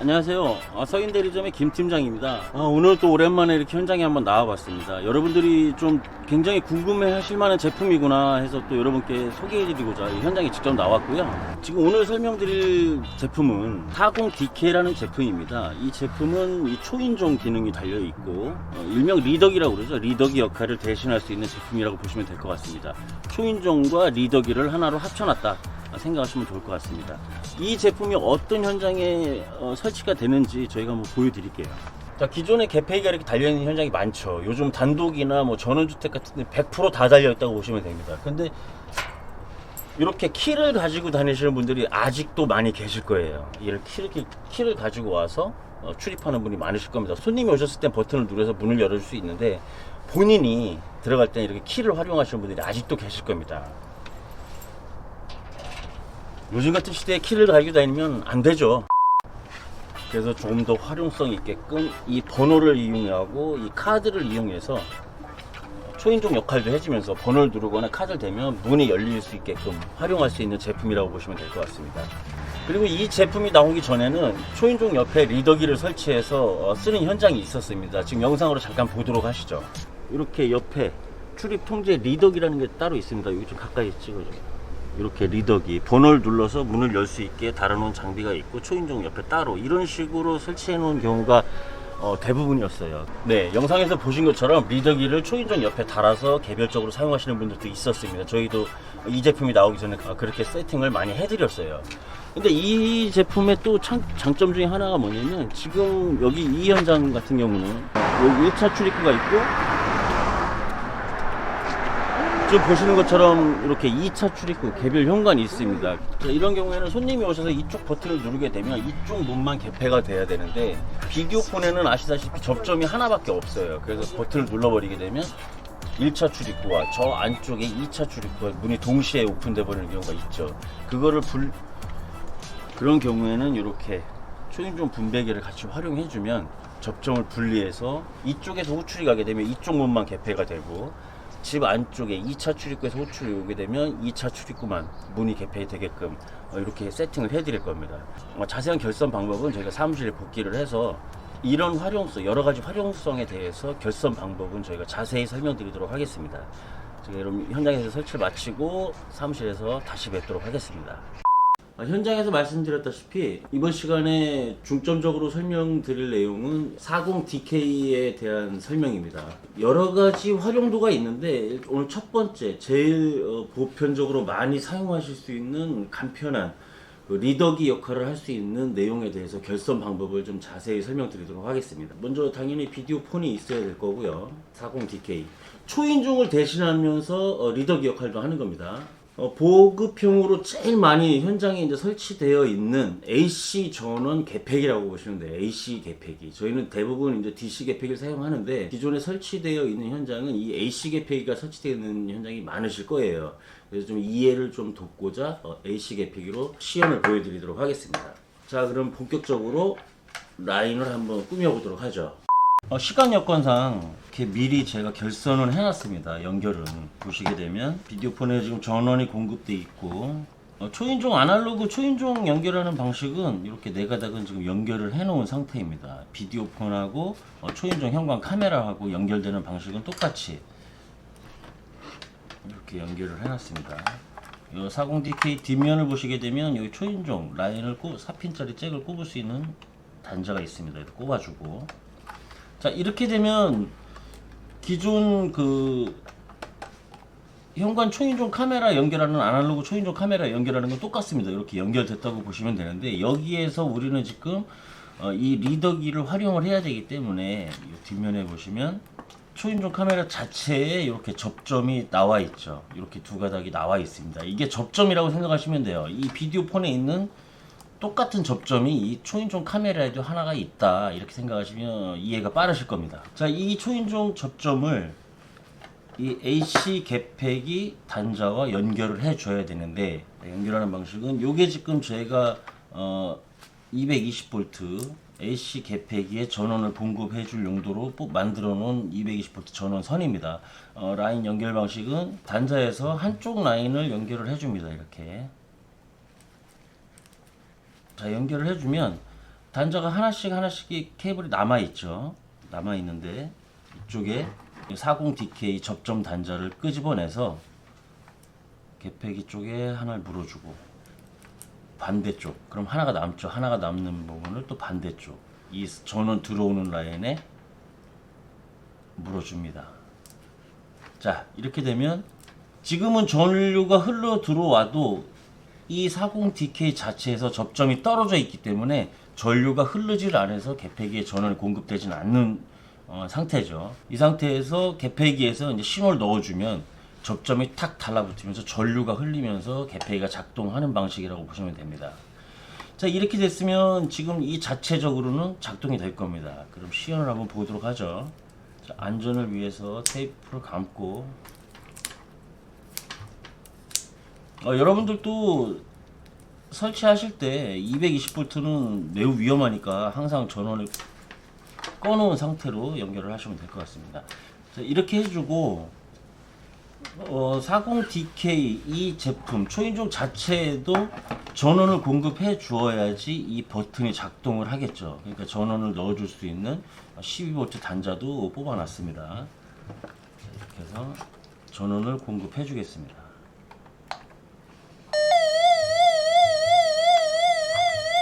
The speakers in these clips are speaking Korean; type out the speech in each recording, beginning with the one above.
안녕하세요. 아, 서인 대리점의 김 팀장입니다. 아, 오늘 또 오랜만에 이렇게 현장에 한번 나와봤습니다. 여러분들이 좀 굉장히 궁금해하실 만한 제품이구나 해서 또 여러분께 소개해드리고자 이 현장에 직접 나왔고요. 지금 오늘 설명드릴 제품은 40DK라는 제품입니다. 이 제품은 이 초인종 기능이 달려 있고 어, 일명 리더기라고 그러죠. 리더기 역할을 대신할 수 있는 제품이라고 보시면 될 것 같습니다. 초인종과 리더기를 하나로 합쳐놨다. 생각하시면 좋을 것 같습니다. 이 제품이 어떤 현장에 어, 설치가 되는지 저희가 한번 보여드릴게요. 자, 기존에 개폐기가 이렇게 달려있는 현장이 많죠. 요즘 단독이나 뭐 전원주택 같은 데 100%다 달려있다고 보시면 됩니다. 근데 이렇게 키를 가지고 다니시는 분들이 아직도 많이 계실 거예요. 이를 키를, 키를 가지고 와서 어, 출입하는 분이 많으실 겁니다. 손님이 오셨을 땐 버튼을 누르서 문을 열어줄 수 있는데 본인이 들어갈 때 이렇게 키를 활용하시는 분들이 아직도 계실 겁니다. 요즘 같은 시대에 키를 가지고 다니면 안 되죠. 그래서 조금 더 활용성 있게끔 이 번호를 이용하고 이 카드를 이용해서 초인종 역할도 해주면서 번호를 누르거나 카드를 대면 문이 열릴 수 있게끔 활용할 수 있는 제품이라고 보시면 될 것 같습니다. 그리고 이 제품이 나오기 전에는 초인종 옆에 리더기를 설치해서 어, 쓰는 현장이 있었습니다. 지금 영상으로 잠깐 보도록 하시죠. 이렇게 옆에 출입 통제 리더기라는 게 따로 있습니다. 여기 좀 가까이 찍어줘요. 이렇게 리더기 번호를 눌러서 문을 열 수 있게 달아놓은 장비가 있고 초인종 옆에 따로 이런 식으로 설치해 놓은 경우가 어, 대부분이었어요. 네, 영상에서 보신 것처럼 리더기를 초인종 옆에 달아서 개별적으로 사용하시는 분들도 있었습니다. 저희도 이 제품이 나오기 전에 아, 그렇게 세팅을 많이 해드렸어요. 근데 이 제품의 또 장, 장점 중에 하나가 뭐냐면 지금 여기 이 현장 같은 경우는 여기 1차 출입구가 있고 지금 보시는 것처럼 이렇게 2차 출입구 개별 현관이 있습니다. 자, 이런 경우에는 손님이 오셔서 이쪽 버튼을 누르게 되면 이쪽 문만 개폐가 돼야 되는데 비디오 폰에는 아시다시피 접점이 하나밖에 없어요. 그래서 버튼을 눌러버리게 되면 1차 출입구와 저 안쪽에 2차 출입구가 문이 동시에 오픈돼 버리는 경우가 있죠. 그거를 불 그런 경우에는 이렇게 초인종 분배기를 같이 활용해 주면 접점을 분리해서 이쪽에서 호출이 가게 되면 이쪽 문만 개폐가 되고 집 안쪽에 2차 출입구에서 호출이 오게 되면 2차 출입구만 문이 개폐 되게끔 어, 이렇게 세팅을 해드릴 겁니다. 어, 자세한 결선 방법은 저희가 사무실에 복귀를 해서 이런 활용성, 여러 가지 활용성에 대해서 결선 방법은 저희가 자세히 설명드리도록 하겠습니다. 제가 여러분 현장에서 설치를 마치고 사무실에서 다시 뵙도록 하겠습니다. 아, 현장에서 말씀드렸다시피 이번 시간에 중점적으로 설명드릴 내용은 40DK에 대한 설명입니다. 여러 가지 활용도가 있는데 오늘 첫 번째 제일 어, 보편적으로 많이 사용하실 수 있는 간편한 그 리더기 역할을 할 수 있는 내용에 대해서 결선 방법을 좀 자세히 설명드리도록 하겠습니다. 먼저 당연히 비디오 폰이 있어야 될 거고요. 40DK 초인종을 대신하면서 어, 리더기 역할도 하는 겁니다. 어, 보급형으로 제일 많이 현장에 이제 설치되어 있는 AC 전원 개폐기라고 보시면 돼요. AC 개폐기. 저희는 대부분 이제 DC 개폐기를 사용하는데 기존에 설치되어 있는 현장은 이 AC 개폐기가 설치되어 있는 현장이 많으실 거예요. 그래서 좀 이해를 좀 돕고자 어, AC 개폐기로 시연을 보여드리도록 하겠습니다. 자, 그럼 본격적으로 라인을 한번 꾸며보도록 하죠. 어, 시간 여건상 이렇게 미리 제가 결선을 해놨습니다. 연결은 보시게 되면 비디오폰에 지금 전원이 공급돼 있고 어, 초인종 아날로그 초인종 연결하는 방식은 이렇게 네 가닥은 지금 연결을 해놓은 상태입니다. 비디오폰하고 어, 초인종 현관 카메라하고 연결되는 방식은 똑같이 이렇게 연결을 해놨습니다. 이 40DK 뒷면을 보시게 되면 여기 초인종 라인을 꼽 4핀짜리 잭을 꼽을 수 있는 단자가 있습니다. 꼽아주고 자 이렇게 되면 기존 그 현관 초인종 카메라 연결하는 아날로그 초인종 카메라 연결하는 건 똑같습니다. 이렇게 연결됐다고 보시면 되는데 여기에서 우리는 지금 어, 이 리더기를 활용을 해야 되기 때문에 이 뒷면에 보시면 초인종 카메라 자체에 이렇게 접점이 나와 있죠. 이렇게 두 가닥이 나와 있습니다. 이게 접점이라고 생각하시면 돼요. 이 비디오 폰에 있는 똑같은 접점이 이 초인종 카메라에도 하나가 있다 이렇게 생각하시면 이해가 빠르실 겁니다. 자이 초인종 접점을 이 AC 개폐기 단자와 연결을 해 줘야 되는데 연결하는 방식은 요게 지금 제가 어 220V AC 개폐기에 전원을 공급해 줄 용도로 꼭 만들어 놓은 220V 전원 선입니다. 어, 라인 연결 방식은 단자에서 한쪽 라인을 연결을 해 줍니다 이렇게 자 연결을 해주면 단자가 하나씩 하나씩 케이블이 남아 있죠. 남아 있는데 이쪽에 40DK 접점 단자를 끄집어내서 개폐기 쪽에 하나를 물어주고 반대쪽 그럼 하나가 남죠. 하나가 남는 부분을 또 반대쪽 이 전원 들어오는 라인에 물어줍니다. 자 이렇게 되면 지금은 전류가 흘러 들어와도 이 40DK 자체에서 접점이 떨어져 있기 때문에 전류가 흐르질 않아서 개폐기에 전원이 공급되지는 않는 어, 상태죠. 이 상태에서 개폐기에서 이제 신호를 넣어주면 접점이 탁 달라붙으면서 전류가 흘리면서 개폐기가 작동하는 방식이라고 보시면 됩니다. 자 이렇게 됐으면 지금 이 자체적으로는 작동이 될 겁니다. 그럼 시연을 한번 보도록 하죠. 자, 안전을 위해서 테이프를 감고 어, 여러분들도 설치하실 때 220V는 매우 위험하니까 항상 전원을 꺼놓은 상태로 연결을 하시면 될 것 같습니다. 자, 이렇게 해주고 어, 40DK 이 제품 초인종 자체에도 전원을 공급해 주어야지 이 버튼이 작동을 하겠죠. 그러니까 전원을 넣어줄 수 있는 12V 단자도 뽑아놨습니다. 자, 이렇게 해서 전원을 공급해 주겠습니다.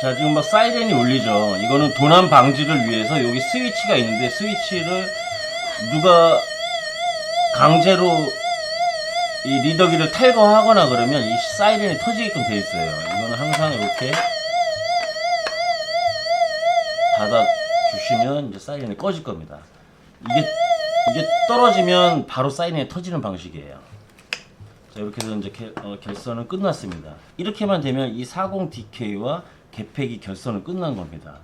자 지금 막 사이렌이 울리죠. 이거는 도난 방지를 위해서 여기 스위치가 있는데 스위치를 누가 강제로 이 리더기를 탈거하거나 그러면 이 사이렌이 터지게끔 돼 있어요. 이거는 항상 이렇게 닫아 주시면 이제 사이렌이 꺼질 겁니다. 이게 이게 떨어지면 바로 사이렌이 터지는 방식이에요. 자 이렇게 해서 이제 개- 어, 결선은 끝났습니다. 이렇게만 되면 이 40DK와 개폐기 결선은 끝난 겁니다.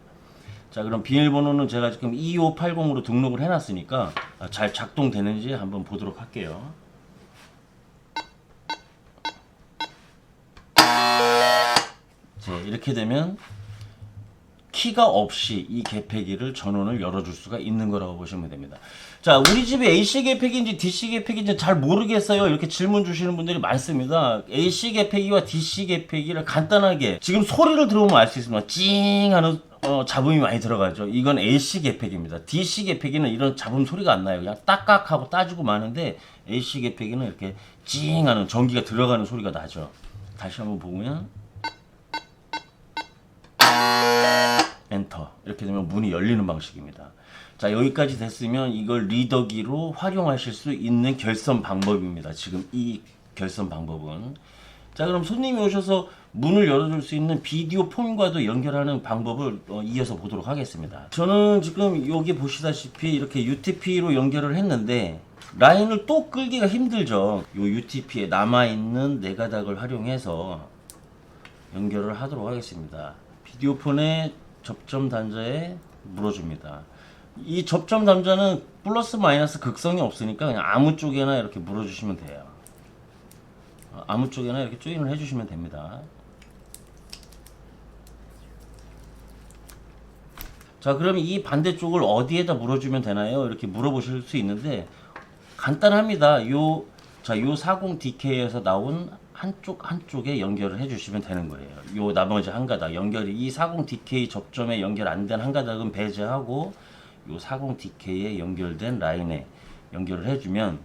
자 그럼 비밀번호는 제가 지금 2580으로 등록을 해놨으니까 아, 잘 작동되는지 한번 보도록 할게요. 자 이렇게 되면 키가 없이 이 개폐기를 전원을 열어줄 수가 있는 거라고 보시면 됩니다. 자, 우리 집에 AC 개폐기인지 DC 개폐기인지 잘 모르겠어요. 이렇게 질문 주시는 분들이 많습니다. AC 개폐기와 DC 개폐기를 간단하게 지금 소리를 들어보면 알 수 있습니다. 찡 하는 어, 잡음이 많이 들어가죠. 이건 AC 개폐기입니다. DC 개폐기는 이런 잡음 소리가 안 나요. 그냥 딱딱하고 따지고 마는데 AC 개폐기는 이렇게 찡 하는 전기가 들어가는 소리가 나죠. 다시 한번 보면 엔터 이렇게 되면 문이 열리는 방식입니다. 자 여기까지 됐으면 이걸 리더기로 활용하실 수 있는 결선 방법입니다. 지금 이 결선 방법은 자 그럼 손님이 오셔서 문을 열어줄 수 있는 비디오 폰과도 연결하는 방법을 어, 이어서 보도록 하겠습니다. 저는 지금 여기 보시다시피 이렇게 UTP로 연결을 했는데 라인을 또 끌기가 힘들죠. 요 UTP에 남아있는 네 가닥을 활용해서 연결을 하도록 하겠습니다. 비디오폰의 접점 단자에 물어줍니다. 이 접점 단자는 플러스 마이너스 극성이 없으니까 그냥 아무 쪽에나 이렇게 물어주시면 돼요. 어, 아무 쪽에나 이렇게 조인을 해주시면 됩니다. 자, 그럼 이 반대쪽을 어디에다 물어주면 되나요? 이렇게 물어보실 수 있는데 간단합니다. 요, 자, 요 40DK에서 나온 한쪽 한쪽에 연결을 해주시면 되는 거예요. 요 나머지 한 가닥 연결이 이 40DK 접점에 연결 안 된 한 가닥은 배제하고 요 40DK에 연결된 라인에 연결을 해주면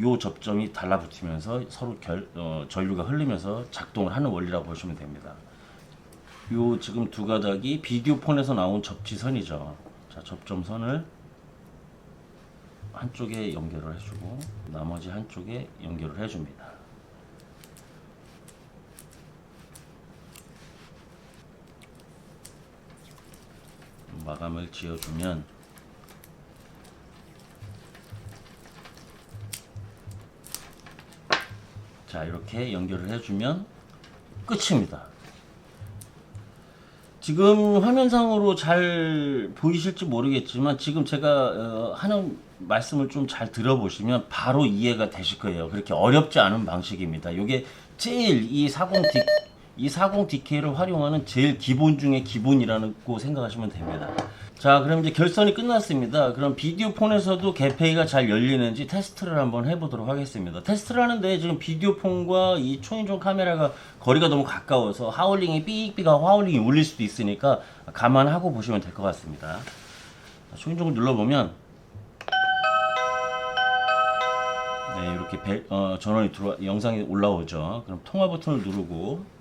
요 접점이 달라붙으면서 서로 결, 어, 전류가 흐르면서 작동을 하는 원리라고 보시면 됩니다. 요 지금 두 가닥이 비디오 폰에서 나온 접지선이죠. 자, 접점선을 한쪽에 연결을 해주고 나머지 한쪽에 연결을 해줍니다. 마감을 지어주면 자 이렇게 연결을 해주면 끝입니다. 지금 화면상으로 잘 보이실지 모르겠지만 지금 제가 어, 하는 말씀을 좀 잘 들어보시면 바로 이해가 되실 거예요. 그렇게 어렵지 않은 방식입니다. 이게 제일 이 40D 이 40DK를 활용하는 제일 기본 중에 기본이라고 생각하시면 됩니다. 자, 그럼 이제 결선이 끝났습니다. 그럼 비디오 폰에서도 개폐기가 잘 열리는지 테스트를 한번 해보도록 하겠습니다. 테스트를 하는데 지금 비디오 폰과 이 초인종 카메라가 거리가 너무 가까워서 하울링이 삑삑하고 하울링이 울릴 수도 있으니까 감안하고 보시면 될 것 같습니다. 자, 초인종을 눌러보면 네, 이렇게 벨- 어, 전원이 들어와 영상이 올라오죠. 그럼 통화 버튼을 누르고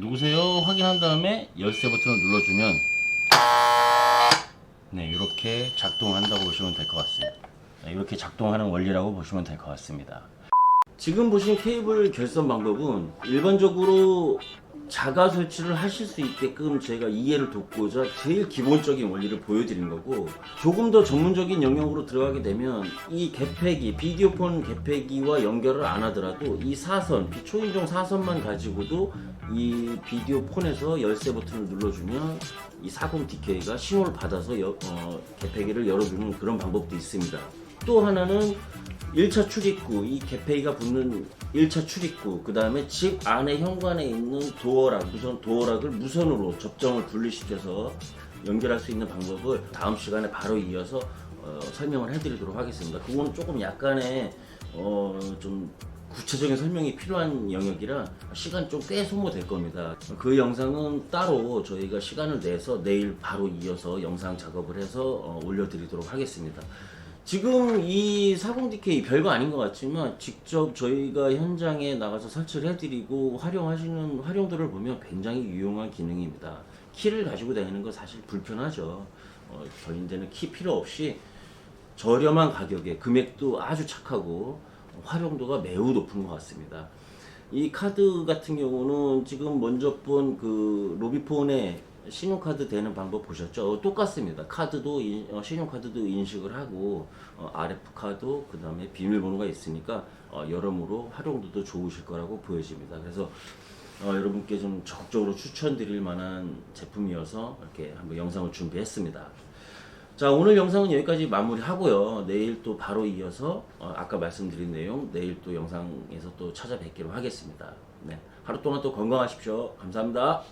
누구세요? 확인한 다음에 열쇠 버튼을 눌러주면 네, 이렇게 작동한다고 보시면 될 것 같습니다. 네, 이렇게 작동하는 원리라고 보시면 될 것 같습니다. 지금 보신 케이블 결선 방법은 일반적으로 자가 설치를 하실 수 있게끔 제가 이해를 돕고자 제일 기본적인 원리를 보여드린 거고 조금 더 전문적인 영역으로 들어가게 되면 이 개폐기, 비디오폰 개폐기와 연결을 안 하더라도 이 사선, 초인종 사선만 가지고도 이 비디오 폰에서 열쇠 버튼을 눌러주면 이 40DK가 신호를 받아서 여- 어, 개폐기를 열어주는 그런 방법도 있습니다. 또 하나는 1차 출입구, 이 개폐기가 붙는 1차 출입구, 그 다음에 집 안에 현관에 있는 도어락, 무선 도어락을 무선으로 접점을 분리시켜서 연결할 수 있는 방법을 다음 시간에 바로 이어서 어, 설명을 해드리도록 하겠습니다. 그거는 조금 약간의 어, 좀 구체적인 설명이 필요한 영역이라 시간 좀 꽤 소모될 겁니다. 그 영상은 따로 저희가 시간을 내서 내일 바로 이어서 영상 작업을 해서 어, 올려드리도록 하겠습니다. 지금 이 40DK 별거 아닌 것 같지만 직접 저희가 현장에 나가서 설치를 해드리고 활용하시는 활용도를 보면 굉장히 유용한 기능입니다. 키를 가지고 다니는 거 사실 불편하죠. 어, 저희한테는 키 필요 없이 저렴한 가격에 금액도 아주 착하고 활용도가 매우 높은 것 같습니다. 이 카드 같은 경우는 지금 먼저 본 그 로비폰에 신용카드 되는 방법 보셨죠? 어, 똑같습니다. 카드도 인- 어, 신용카드도 인식을 하고 어, RF 카드 그 다음에 비밀번호가 있으니까 어, 여러모로 활용도도 좋으실 거라고 보여집니다. 그래서 어, 여러분께 좀 적극적으로 추천드릴 만한 제품이어서 이렇게 한번 영상을 준비했습니다. 자 오늘 영상은 여기까지 마무리하고요. 내일 또 바로 이어서 어, 아까 말씀드린 내용 내일 또 영상에서 또 찾아뵙기로 하겠습니다. 네 하루 동안 또 건강하십시오. 감사합니다.